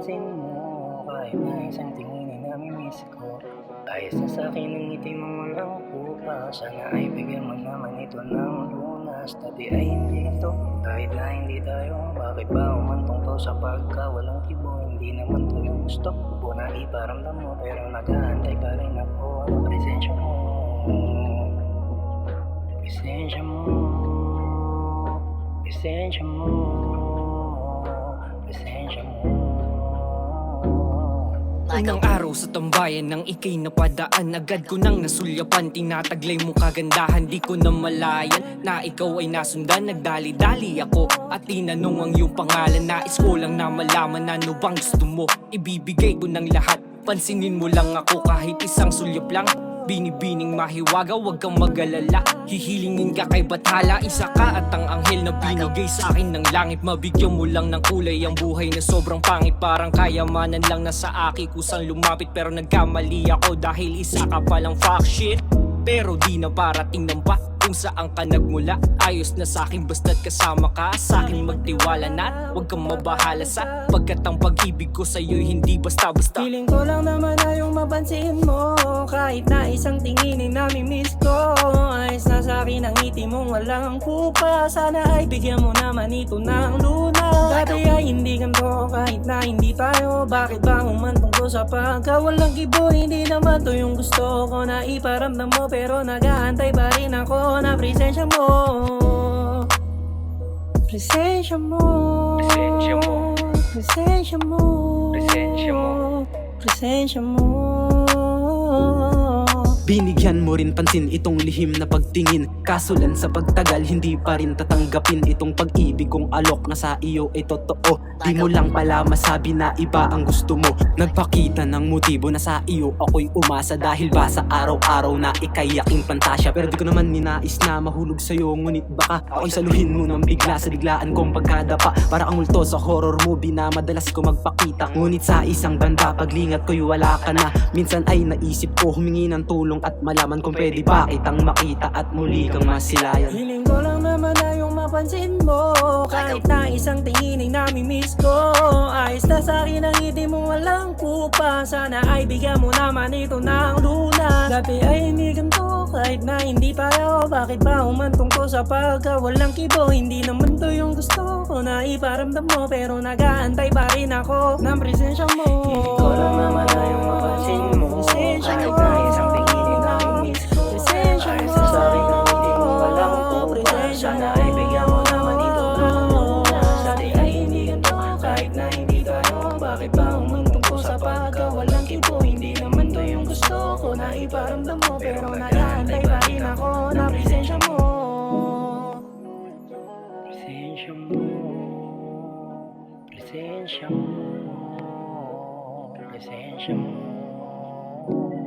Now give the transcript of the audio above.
pansin mo Kahit na isang tingin ay namimiss ko Ayos na sa'kin ang ngiti mong walang kupa. Sana ay bigyan mo naman ito ng lunas. Tabi ay hindi ito Kahit na hindi tayo. Bakit ba umantong to sa pagka walang kibo? Hindi naman to yung gusto Buo na iparamdam mo Pero nagahantay pa rin ako Ang presensya mo. Presensya mo. Presensya mo. Unang araw sa tambayan nang ikay napadaan Agad ko nang nasulyapan. Tinataglay mo kagandahan Di ko na malayan. Na ikaw ay nasundan Nagdali-dali ako. At tinanong ang iyong pangalan Nais ko lang na malaman Ano bang gusto mo. Ibibigay ko ng lahat Pansinin mo lang ako kahit isang sulyap lang Binibining mahiwaga, wag kang mag-alala. Hihilingin ka kay Bathala Isa ka at ang anghel na binigay sa akin ng langit. Mabigyan mo lang ng kulay ang buhay na sobrang pangit. Parang kayamanan lang na sa aki kusang lumapit. Pero nagkamali ako dahil isa ka palang fuck shit. Pero di na parating ng pa kung saan ka nagmula. Ayos na sa'kin basta't kasama ka. Sa'kin magtiwala na Huwag kang mabahala sa Pagkat ang pag-ibig ko sa'yo'y hindi basta-basta. Feeling ko lang naman na yung mapansin mo. Kahit na isang tingin ay namimiss ko Sa'kin ang ngiti mong walang kupa. Sana ay bigyan mo naman ito ng luna. Dati ay hindi ganito kahit na hindi tayo. Bakit ba umantong ko sa pagka walang kibo Hindi naman to yung gusto ko na iparamdam mo. Pero nag-aantay pa rin ako na presensya mo. Presensya mo. Presensya mo. Presensya mo. Presensya mo. Presensya mo Binigyan mo rin pansin itong lihim na pagtingin. Kasulan sa pagtagal hindi pa rin tatanggapin Itong pag-ibig kong alok na sa iyo ay totoo. Di mo lang pala masabi na iba ang gusto mo. Nagpakita ng motibo na sa iyo ako'y umasa Dahil ba sa araw-araw na ikay aking pantasya? Pero di ko naman ninais na mahulog sa'yo Ngunit baka ako'y saluhin mo ng bigla sa biglaan kong pagkadapa. Para ang multo sa horror movie na madalas ko magpakita. Ngunit sa isang banda paglingat ko'y wala ka na. Minsan ay naisip ko humingi ng tulong at malaman kung pwede ba. kitang makita at muli kang masilayan. Hiling ko lang naman na yung mapansin mo. Kahit na isang tingin ay namimiss ko. Ayos na sa'kin ang ngiti mong walang kupa Sana ay bigyan mo naman ito ng luna Dati ay hindi ganito kahit na hindi pareho Bakit ba umantong ko sa pagka walang kibo? Hindi naman to yung gusto ko na iparamdam mo Pero nag-aantay pa rin ako ng presensya mo. Hiling ko lang naman na yung mapansin mo. Presensya mo. Kahit na isang na iparamdam mo Pero nag-aantay pa rin ako na presensya mo. Presensya mo. Presensya mo. Presensya mo